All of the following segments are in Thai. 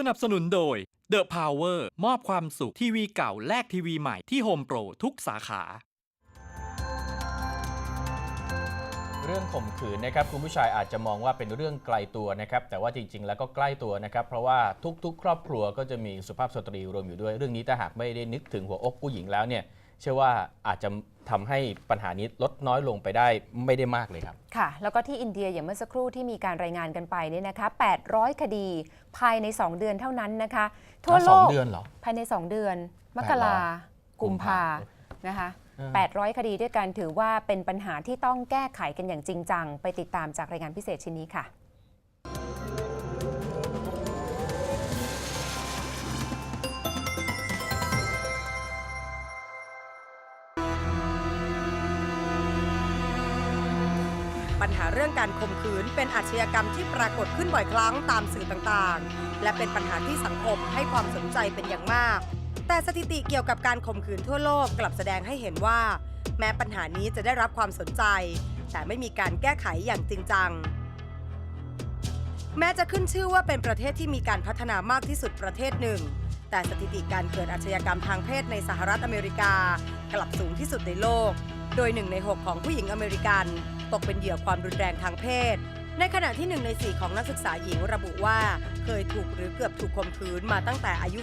สนับสนุนโดย The Power มอบความสุขทีวีเก่าแลกทีวีใหม่ที่ Home Pro ทุกสาขา เรื่องข่มขืนนะครับคุณผู้ชายอาจจะมองว่าเป็นเรื่องไกลตัวนะครับแต่ว่าจริง ๆ แล้วก็ใกล้ตัวนะครับ เพราะว่าทุกๆ ครอบครัวก็จะมีสุภาพสตรีรวมอยู่ด้วย เรื่องนี้ถ้าหากไม่ได้นึกถึงหัวอกผู้หญิงแล้วเนี่ย เชื่อว่าอาจจะทำให้ปัญหานี้ลดน้อยลงไปได้ไม่ได้มากเลยครับ ค่ะ แล้วก็ที่อินเดียอย่างเมื่อสักครู่ที่มีการรายงานกันไปเนี่ยนะคะ 800 คดีภายใน 2 เดือนเท่านั้นนะคะ ทั่วโลสองกเดือนเหรอภายใน 2 เดือน มกรากุมภานะคะเออ800 คดีด้วยกันถือว่าเป็นปัญหาที่ต้องแก้ไขกันอย่างจริงจัง ไปติดตามจากรายงานพิเศษชิ้นนี้ค่ะ ปัญหาเรื่องการข่มขืนเป็นอาชญากรรมที่ปรากฏขึ้นบ่อยครั้งตามสื่อต่างๆ และเป็นปัญหาที่สังคมให้ความสนใจเป็นอย่างมาก แต่สถิติเกี่ยวกับการข่มขืนทั่วโลกกลับแสดงให้เห็นว่า แม้ปัญหานี้จะได้รับความสนใจ แต่ไม่มีการแก้ไขอย่างจริงจัง แม้จะขึ้นชื่อว่าเป็นประเทศที่มีการพัฒนามากที่สุดประเทศหนึ่ง แต่สถิติการเกิดอาชญากรรมทางเพศในสหรัฐอเมริกากลับสูงที่สุดในโลก โดยหนึ่งใน6ของผู้หญิงอเมริกัน ตกเป็นเหยื่อความรุนแรงทางเพศ ในขณะที่หนึ่งใน4ของนักศึกษาหญิงระบุว่า เคยถูกหรือเกือบถูกข่มขืนมาตั้งแต่อายุ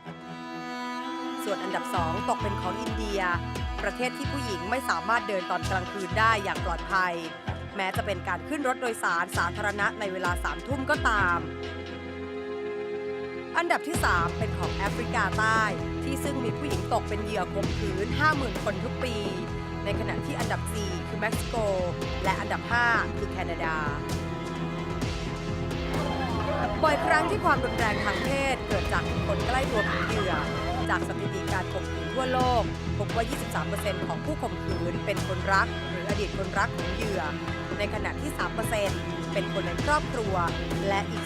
14 ส่วนอันดับ2ตกเป็นของอินเดีย ประเทศที่ผู้หญิงไม่สามารถเดินตอนกลางคืนได้อย่างปลอดภัย แม้จะเป็นการขึ้นรถโดยสารสาธารณะในเวลาสามทุ่มก็ตามอันดับที่ 3 เป็นของแอฟริกาใต้ ที่ซึ่งมีผู้หญิงตกเป็นเหยื่อข่มขืน 50,000 คนทุกปี ในขณะที่อันดับ 4 เม็กซิโก และอันดับ 5 คือแคนาดา บ่อยครั้งที่ความรุนแรงทางเพศเกิดจากคนใกล้ตัวของเหยื่อ จากสถิติการข่มขืนทั่วโลก พบว่า 23%ของผู้ข่มขืนเป็นคนรัก หรืออดีตคนรักของเหยื่อ ในขณะที่ 3%เป็นคนในครอบครัว และอีก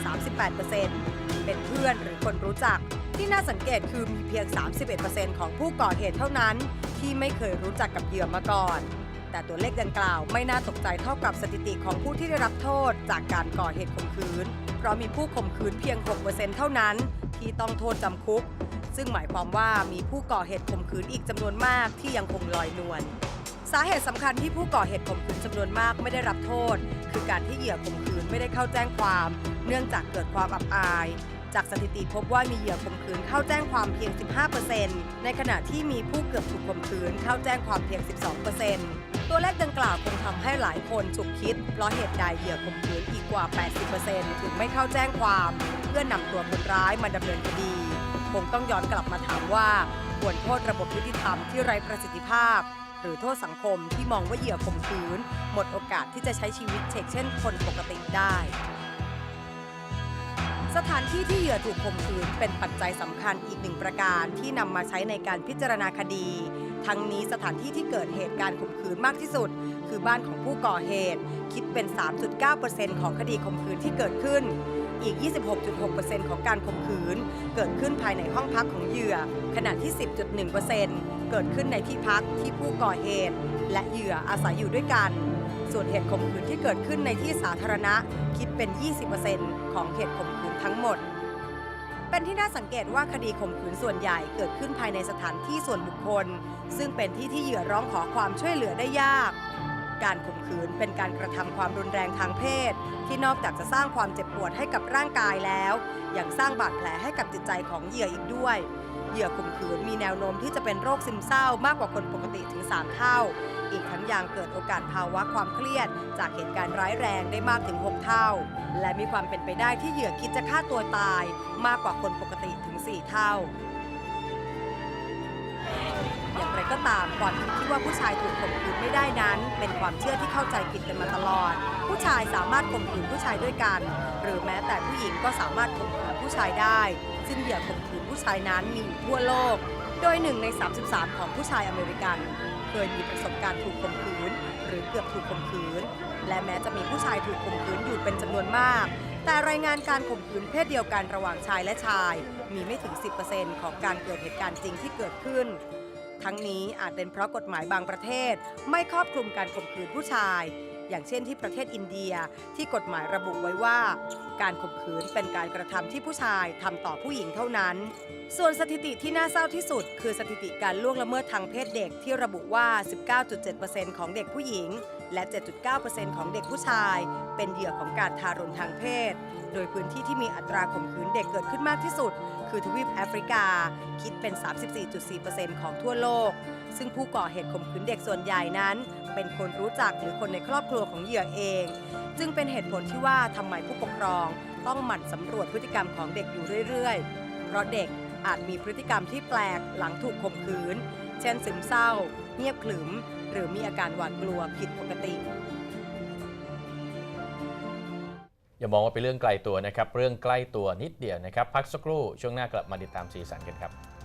38%เป็นเพื่อนหรือคนรู้จักที่น่าสังเกตคือมีเพียง 31%ของผู้ก่อเหตุเท่านั้น ที่ไม่เคยรู้จักกับเหยื่อมาก่อน แต่ตัวเลขดังกล่าวไม่น่าตกใจเท่ากับสถิติของผู้ที่ได้รับโทษ จากการก่อเหตุข่มขืน เพราะมีผู้ข่มขืนเพียง 6%เท่านั้น ที่ต้องโทษจำคุก ซึ่งหมายความว่ามีผู้ก่อเหตุข่มขืนอีกจำนวนมากที่ยังคงลอยนวลสาเหตุสำคัญที่ผู้ก่อเหตุข่มขืนจำนวนมากไม่ได้รับโทษ คือการที่เหยื่อข่มขืนไม่ได้เข้าแจ้งความ เนื่องจากเกิดความอับอาย จากสถิติพบว่ามีเหยื่อข่มขืนเข้าแจ้งความเพียง 15%ในขณะที่มีผู้เกือบถูกข่มขืนเข้าแจ้งความเพียง 12% ตัวเลขดังกล่าวคงทำให้หลายคนฉุกคิด เพราะเหตุใดเหยื่อข่มขืนอีกกว่า 80%ถึงไม่เข้าแจ้งความ เพื่อนำตัวคนร้ายมาดำเนินคดี คงต้องย้อนกลับมาถามว่าควรโทษระบบยุติธรรมที่ไร้ประสิทธิภาพ หรือโทษสังคมที่มองว่าเหยื่อข่มขืน หมดโอกาสที่จะใช้ชีวิตเชกเช่น คนปกติได้ สถานที่ที่เหยื่อถูกข่มขืนเป็นปัจจัยสำคัญอีกหนึ่งประการที่นำมาใช้ในการพิจารณาคดี ทั้งนี้สถานที่ที่เกิดเหตุการณ์ข่มขืนมากที่สุด คือบ้านของผู้ก่อเหตุ คิดเป็น 3.9%ของคดีข่มขืนที่เกิดขึ้น อีก 26.6%ของการข่มขืน เกิดขึ้นภายในห้องพักของเหยื่อ ขณะที่ 10.1%เกิดขึ้นในที่พักที่ผู้ก่อเหตุ และเหยื่ออาศัยอยู่ด้วยกัน ส่วนเหตุข่มขืนที่เกิดขึ้นในที่สาธารณะ คิดเป็น 20%ของเหตุข่มขืนทั้งหมด เป็นที่น่าสังเกตว่าคดีข่มขืนส่วนใหญ่เกิดขึ้นภายในสถานที่ส่วนบุคคล ซึ่งเป็นที่ที่เหยื่อร้องขอความช่วยเหลือได้ยาก การข่มขืนเป็นการกระทำความรุนแรงทางเพศ ที่นอกจากจะสร้างความเจ็บปวดให้กับร่างกายแล้ว ยังสร้างบาดแผลให้กับจิตใจของเหยื่ออีกด้วย เหยื่อข่มขืนมีแนวโน้มที่จะเป็นโรคซึมเศร้ามากกว่าคนปกติถึง 3 เท่า อีกทั้งยังเกิดโอกาสภาวะความเครียด จากเหตุการณ์ร้ายแรงได้มากถึง 6 เท่า และมีความเป็นไปได้ที่เหยื่อคิดจะฆ่าตัวตาย มากกว่าคนปกติถึง 4 เท่า ก็ตามความคิดที่ว่าผู้ชายถูกข่มขืนไม่ได้นั้น เป็นความเชื่อที่เข้าใจผิดกันมาตลอด ผู้ชายสามารถข่มขืนผู้ชายด้วยกัน หรือแม้แต่ผู้หญิงก็สามารถข่มขืนผู้ชายได้ ซึ่งเหยื่อข่มขืนผู้ชายนั้นมีอยู่ทั่วโลก โดยหนึ่งใน 33 ของผู้ชายอเมริกัน เคยมีประสบการณ์ถูกข่มขืน หรือเกือบถูกข่มขืน และแม้จะมีผู้ชายถูกข่มขืนอยู่เป็นจำนวนมาก แต่รายงานการข่มขืนเพศเดียวกันระหว่างชายและชาย มีไม่ถึง 10%ของการเกิดเหตุการณ์จริงที่เกิดขึ้น ทั้งนี้อาจเป็นเพราะกฎหมายบางประเทศ ไม่ครอบคลุมการข่มขืนผู้ชาย อย่างเช่นที่ประเทศอินเดียที่กฎหมายระบุไว้ว่า การข่มขืนเป็นการกระทำที่ผู้ชายทำต่อผู้หญิงเท่านั้น ส่วนสถิติที่น่าเศร้าที่สุด คือสถิติการล่วงละเมิดทางเพศเด็กที่ระบุว่า 19.7%ของเด็กผู้หญิง และ 7.9%ของเด็กผู้ชาย เป็นเหยื่อของการทารุณทางเพศ โดยพื้นที่ที่มีอัตราข่มขืนเด็กเกิดขึ้นมากที่สุด คือทวีปแอฟริกา คิดเป็น 34.4%ของทั่วโลก ซึ่งผู้ก่อเหตุข่มขืนเด็กส่วนใหญ่นั้น เป็นคนรู้จักหรือคนในครอบครัวของเหยื่อเอง จึงเป็นเหตุผลที่ว่าทำไมผู้ปกครอง ต้องหมั่นสำรวจพฤติกรรมของเด็กอยู่เรื่อยๆ เพราะเด็กอาจมีพฤติกรรมที่แปลกหลังถูกข่มขืน เช่นซึมเศร้า เงียบขรึม หรือมีอาการหวาดกลัวผิดปกติ อย่ามองว่าเป็นเรื่องไกลตัวนะครับ เรื่องใกล้ตัวนิดเดียวนะครับ พักสักครู่ช่วงหน้ากลับมาติดตามสีสันกันครับ